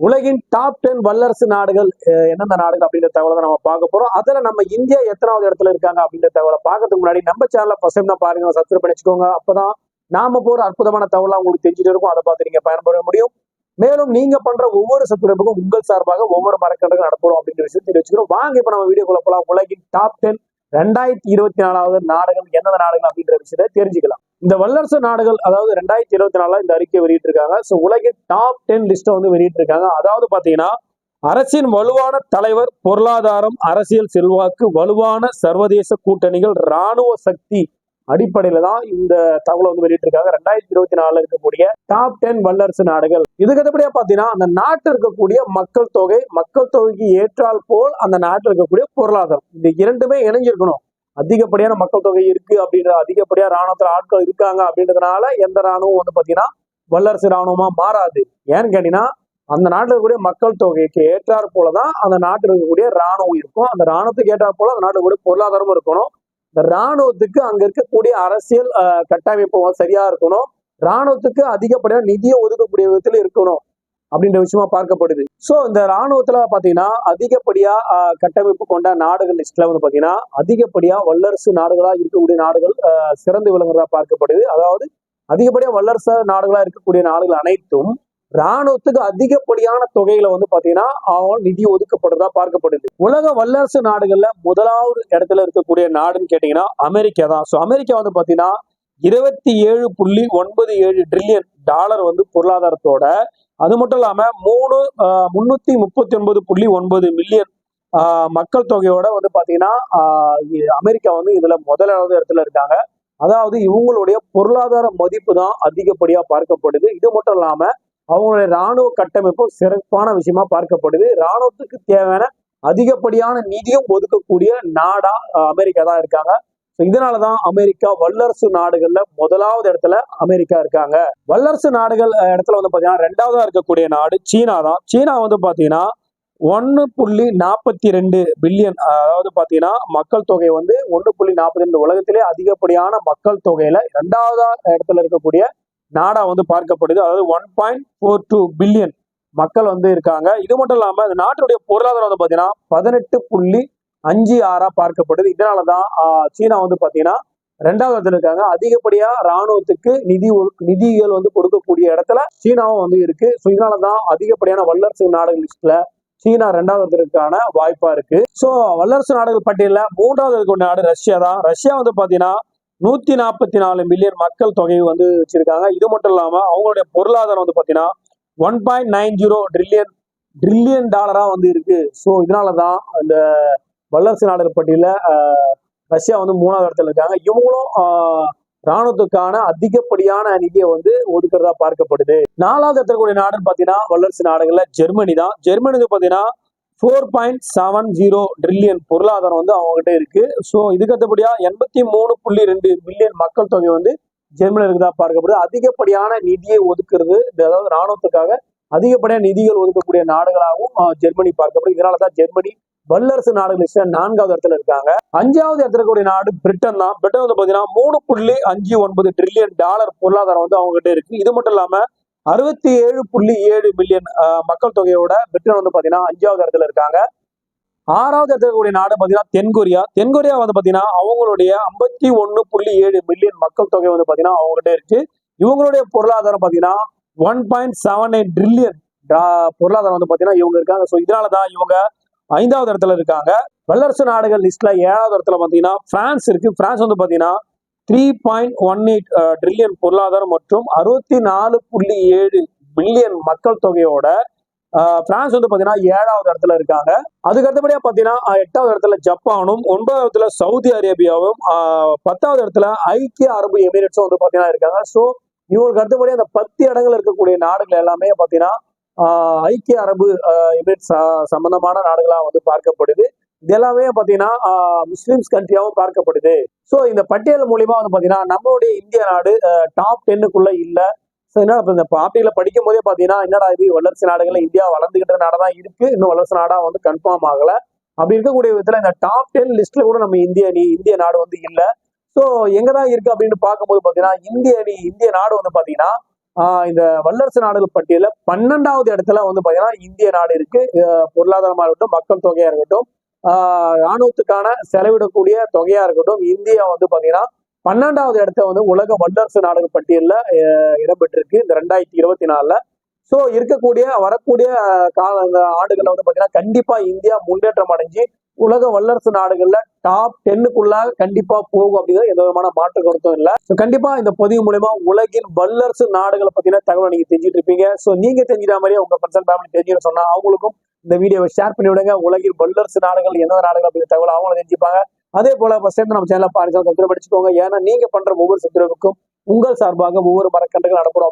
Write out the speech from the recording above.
உலகின் top ten வல்லரசு நாடுகள் எந்தெந்த நாடுகள் அப்படின்ற தகவலை தான் நம்ம பார்க்க போறோம். அதுல நம்ம இந்தியா எத்தனாவது இடத்துல இருக்காங்க அப்படின்ற தகவலை பார்க்கறதுக்கு முன்னாடி நம்ம சேனலை ஃபர்ஸ்ட் டைம் தான் பாருங்க. சப்ஸ்கிரைப் பண்ணி வச்சுக்கோங்க அப்பதான் நாம போற அற்புதமான தகவலாம் உங்களுக்கு தெரிஞ்சுட்டு இருக்கும். அதை பார்த்து நீங்க பயன்பெற முடியும். மேலும் நீங்க பண்ற ஒவ்வொரு சப்ஸ்கிரைபுக்கும் உங்கள் சார்பாக ஒவ்வொரு மரக்கன்றுகள் நடப்படும் அப்படின்ற விஷயம் வச்சுக்கிறோம் வாங்க இப்ப நம்ம வீடியோக்குள்ள போலாம். உலகின் டாப் டென் ரெண்டாயிரத்தி இருபத்தி நாலாவது நாடுகள் எந்தெந்த நாடுகள் அப்படின்ற விஷயத்தை தெரிஞ்சுக்கலாம். இந்த வல்லரசு நாடுகள் அதாவது ரெண்டாயிரத்தி இருபத்தி நாலுல இந்த அறிக்கை வெளியிட்டிருக்காங்க. ஸோ உலகின் டாப் டென் லிஸ்ட்டை வந்து வெளியிட்டிருக்காங்க. அதாவது பார்த்தீங்கன்னா அரசின் வலுவான தலைவர் பொருளாதாரம் அரசியல் செல்வாக்கு வலுவான சர்வதேச கூட்டணிகள் ராணுவ சக்தி அடிப்படையில தான் இந்த தகவலை வந்து வெளியிட்டிருக்காங்க. ரெண்டாயிரத்தி இருபத்தி நாலுல இருக்கக்கூடிய டாப் டென் வல்லரசு நாடுகள். இதுக்கு அடுத்தபடியா பாத்தீங்கன்னா அந்த நாட்டில் இருக்கக்கூடிய மக்கள் தொகை மக்கள் தொகைக்கு ஏற்றால் போல் அந்த நாட்டில் இருக்கக்கூடிய பொருளாதாரம். இந்த இரண்டுமே இணைஞ்சிருக்கணும். அதிகப்படியான மக்கள் தொகை இருக்கு அப்படின்ற அதிகப்படியா ராணுவத்துல ஆட்கள் இருக்காங்க அப்படின்றதுனால எந்த ராணுவம் வந்து பாத்தீங்கன்னா வல்லரசு ராணுவமா மாறாது. ஏன்னு கேட்டீங்கன்னா அந்த நாட்டில் இருக்கக்கூடிய மக்கள் தொகைக்கு ஏற்றாற் போலதான் அந்த நாட்டில் இருக்கக்கூடிய ராணுவம் இருக்கும். அந்த ராணுவத்துக்கு ஏற்றாற் போல அந்த நாட்டில் இருக்கக்கூடிய பொருளாதாரமும் இருக்கணும். இந்த ராணுவத்துக்கு அங்க இருக்கக்கூடிய அரசியல் கட்டமைப்பு சரியா இருக்கணும். ராணுவத்துக்கு அதிகப்படியான நிதியை ஒதுக்கக்கூடிய விதத்துல இருக்கணும். அப்படின்ற விஷயமா பார்க்கப்படுது. சோ இந்த ராணுவத்துல பாத்தீங்கன்னா அதிகப்படியா கட்டமைப்பு கொண்ட நாடுகள் லிஸ்ட்ல வந்து பாத்தீங்கன்னா அதிகப்படியா வல்லரசு நாடுகளா இருக்கக்கூடிய நாடுகள் சிறந்து விளங்குறதா பார்க்கப்படுது. அதாவது அதிகப்படியா வல்லரசு நாடுகளா இருக்கக்கூடிய நாடுகள் அனைத்தும் ராணுவத்துக்கு அதிகப்படியான தொகைகளை வந்து பாத்தீங்கன்னா அவங்க நிதி ஒதுக்கப்படுறதா பார்க்கப்படுது. உலக வல்லரசு நாடுகள்ல முதலாவது இடத்துல இருக்கக்கூடிய நாடுன்னு கேட்டீங்கன்னா அமெரிக்கா தான். ஸோ அமெரிக்கா வந்து பாத்தீங்கன்னா இருபத்தி ஏழு புள்ளி ஒன்பது ஏழு ட்ரில்லியன் டாலர் வந்து பொருளாதாரத்தோட அது மட்டும் இல்லாம மூணு முன்னூத்தி முப்பத்தி ஒன்பது புள்ளி ஒன்பது மில்லியன் மக்கள் தொகையோட வந்து பாத்தீங்கன்னா அமெரிக்கா வந்து இதுல முதலாவது இடத்துல இருக்காங்க. அதாவது இவங்களுடைய பொருளாதார மதிப்பு தான் அதிகப்படியா பார்க்கப்படுது. இது மட்டும் இல்லாம அவங்களுடைய ராணுவ கட்டமைப்பும் சிறப்பான விஷயமா பார்க்கப்படுது. ராணுவத்துக்கு தேவையான அதிகப்படியான நிதியும் ஒதுக்கக்கூடிய நாடா அமெரிக்கா தான் இருக்காங்க. So இதனாலதான் அமெரிக்கா வல்லரசு நாடுகள்ல முதலாவது இடத்துல அமெரிக்கா இருக்காங்க. வல்லரசு நாடுகள் இடத்துல வந்து பாத்தீங்கன்னா ரெண்டாவதா இருக்கக்கூடிய நாடு சீனா தான் சீனா வந்து பாத்தீங்கன்னா ஒன்னு புள்ளி நாற்பத்தி ரெண்டு பில்லியன் அதாவது பாத்தீங்கன்னா மக்கள் தொகை வந்து ஒன்னு புள்ளி நாற்பத்தி ரெண்டு உலகத்திலே அதிகப்படியான மக்கள் தொகையில ரெண்டாவதா இடத்துல இருக்கக்கூடிய நாடா வந்து பார்க்கப்படுது. அதாவது one point four two billion மக்கள் வந்து இருக்காங்க. இது மட்டும் இல்லாம இந்த நாட்டுடைய பொருளாதாரம் வந்து பாத்தீங்கன்னா பதினெட்டு புள்ளி அஞ்சு ஆறா பார்க்கப்படுது. இதனாலதான் சீனா வந்து பாத்தீங்கன்னா ரெண்டாவது இடத்துல இருக்காங்க. அதிகப்படியா ராணுவத்துக்கு நிதி நிதிகள் வந்து கொடுக்கக்கூடிய இடத்துல சீனாவும் வந்து இருக்கு. ஸோ இதனாலதான் அதிகப்படியான வல்லரசு நாடுகள் லிஸ்ட்ல சீனா ரெண்டாவதுக்கான வாய்ப்பா இருக்கு. ஸோ வல்லரசு நாடுகள் பட்டியல மூன்றாவது நாடு ரஷ்யா தான். ரஷ்யா வந்து பாத்தீங்கன்னா நூத்தி நாற்பத்தி நாலு மில்லியன் மக்கள் தொகை வந்து வச்சிருக்காங்க. இது மட்டும் இல்லாம அவங்களுடைய பொருளாதாரம் வந்து பாத்தீங்கன்னா one point nine zero trillion trillion டாலரா வந்து இருக்கு. ஸோ இதனாலதான் அந்த வல்லரசு நாடுகள் பட்டியல ரஷ்யா வந்து மூணாவது இடத்துல இருக்காங்க. இவங்களும் ராணுவத்துக்கான அதிகப்படியான நிதியை வந்து ஒதுக்குறதா பார்க்கப்படுது. நாலாவது இடத்துல கூடிய நாடுன்னு பாத்தீங்கன்னா வல்லரசு நாடுகள்ல ஜெர்மனி தான். ஜெர்மனிக்கு பார்த்தீங்கன்னா பாத்தீங்கன்னா four point seven zero trillion பொருளாதாரம் வந்து அவங்க கிட்ட இருக்கு. ஸோ இதுக்கு எண்பத்தி மூணு புள்ளி ரெண்டு மில்லியன் மக்கள் தொகை வந்து ஜெர்மனியில் இருக்குதா பார்க்கப்படுது. அதிகப்படியான நிதியை ஒதுக்குறது அதாவது ராணுவத்துக்காக அதிகப்படியான நிதிகள் ஒதுக்கக்கூடிய நாடுகளாகவும் ஜெர்மனி பார்க்கப்படுது. இதனால தான் ஜெர்மனி வல்லரசு நாடுகள் லிஸ்ட்ல நான்காவது இடத்துல இருக்காங்க. அஞ்சாவது இடத்துல நாடு பிரிட்டன் தான். பிரிட்டன் வந்து பாத்தீங்கன்னா மூணு புள்ளி அஞ்சு ஒன்பது ட்ரில்லியன் டாலர் பொருளாதாரம் வந்து அவங்க கிட்ட இருக்கு. இது மட்டும் இல்லாம அறுபத்தி ஏழு புள்ளி ஏழு மில்லியன் மக்கள் தொகையோட பிரிட்டன் வந்து பாத்தீங்கன்னா அஞ்சாவது இடத்துல இருக்காங்க. ஆறாவது இடத்துல இருக்கக்கூடிய நாடு பாத்தீங்கன்னா தென்கொரியா. தென்கொரியா வந்து பாத்தீங்கன்னா அவங்களுடைய ஐம்பத்தி ஒன்னு புள்ளி ஏழு மில்லியன் மக்கள் தொகை வந்து பாத்தீங்கன்னா அவங்ககிட்ட இருக்கு. இவங்களுடைய பொருளாதாரம் பாத்தீங்கன்னா one point seven eight trillion பொருளாதாரம் வந்து பாத்தீங்கன்னா இவங்க இருக்காங்க. ஸோ இதனாலதான் இவங்க ஐந்தாவது இடத்துல இருக்காங்க. வல்லரசு நாடுகள் லிஸ்ட்ல ஏழாவது இடத்துல பார்த்தீங்கன்னா பிரான்ஸ் இருக்கு. பிரான்ஸ் வந்து பார்த்தீங்கன்னா three point one eight trillion பொருளாதாரம் மற்றும் அறுபத்தி நாலு புள்ளி ஏழு பில்லியன் மக்கள் தொகையோட பிரான்ஸ் வந்து பார்த்தீங்கன்னா ஏழாவது இடத்துல இருக்காங்க. அதுக்கு அடுத்தபடியாக பார்த்தீங்கன்னா எட்டாவது இடத்துல ஜப்பானும் ஒன்பதாவது இடத்துல சவுதி அரேபியாவும் பத்தாவது இடத்துல ஐக்கிய அரபு எமிரேட்ஸும் வந்து பார்த்தீங்கன்னா இருக்காங்க. ஸோ இவங்களுக்கு அடுத்தபடி அந்த பத்து இடங்கள் இருக்கக்கூடிய நாடுகள் எல்லாமே பார்த்தீங்கன்னா ஐக்கிய அரபு எமிரேட்ஸ் சம்பந்தமான நாடுகளாக வந்து பார்க்கப்படுது. இதெல்லாமே பார்த்தீங்கன்னா முஸ்லீம்ஸ் கண்ட்ரியாகவும் முஸ்லிம்ஸ் பார்க்கப்படுது. ஸோ இந்த பட்டியல் மூலியமா வந்து பார்த்தீங்கன்னா நம்மளுடைய இந்திய நாடு டாப் டென்னுக்குள்ள இல்லை. ஸோ என்ன இந்த பாட்டியில படிக்கும் போதே பாத்தீங்கன்னா என்னடா இது? வளர்ச்சி நாடுகள்ல இந்தியா வளர்ந்துகிட்ட நாடாக தான் இருக்கு. இன்னும் வளர்ச்சி நாடா வந்து கன்ஃபார்ம் ஆகல. அப்படி இருக்கக்கூடிய விதத்துல இந்த டாப் டென் லிஸ்ட்ல கூட நம்ம இந்திய அணி இந்திய நாடு வந்து இல்ல. ஸோ எங்கதான் இருக்கு அப்படின்னு பார்க்கும்போது பாத்தீங்கன்னா இந்திய அணி இந்திய நாடு வந்து பாத்தீங்கன்னா இந்த வல்லரசு நாடுகள் பட்டியல பன்னெண்டாவது இடத்துல வந்து பாத்தீங்கன்னா இந்திய நாடு இருக்கு. பொருளாதாரமா இருக்கட்டும் மக்கள் தொகையா இருக்கட்டும் ஆஹ் ராணுவத்துக்கான செலவிடக்கூடிய தொகையா இருக்கட்டும் இந்தியா வந்து பாத்தீங்கன்னா பன்னெண்டாவது இடத்த வந்து உலக வல்லரசு நாடுகள் பட்டியலில் இடம்பெற்றிருக்கு. இந்த ரெண்டாயிரத்தி இருபத்தி நாலுல சோ இருக்கக்கூடிய வரக்கூடிய கால இந்த ஆண்டுகள்ல வந்து பாத்தீங்கன்னா கண்டிப்பா இந்தியா முன்னேற்றம் அடைஞ்சு உலக வல்லரசு நாடுகள்ல டாப் டென்னுக்குள்ளாக கண்டிப்பா போகும் அப்படிங்கிறது எந்த விதமான மாற்று கருத்தும் இல்லை. ஸோ கண்டிப்பா இந்த பதிவு மூலயமா உலகின் வல்லரசு நாடுகளை பத்தின தகவலை நீங்க தெரிஞ்சுட்டு இருப்பீங்க. ஸோ நீங்க தெரிஞ்சிட மாதிரியே உங்க பர்சன் ஃபேமிலி தெரிஞ்சுன்னு சொன்னா அவங்களுக்கும் இந்த வீடியோவை ஷேர் பண்ணி விடுங்க. உலகின் வல்லரசு நாடுகள் எந்த நாடுகள் அப்படிங்கிற தகவல் அவங்களும் தெரிஞ்சுப்பாங்க. அதே போல ஃபர்ஸ்ட் டைம் நம்ம சேனலை பாருங்க சப்ஸ்கிரைப் படிச்சுக்கோங்க ஏன்னா நீங்க பண்ற ஒவ்வொரு சப்ஸ்கிரைபுக்கும் உங்கள் சார்பாக ஒவ்வொரு மரக்கன்றுகள் நடப்படும்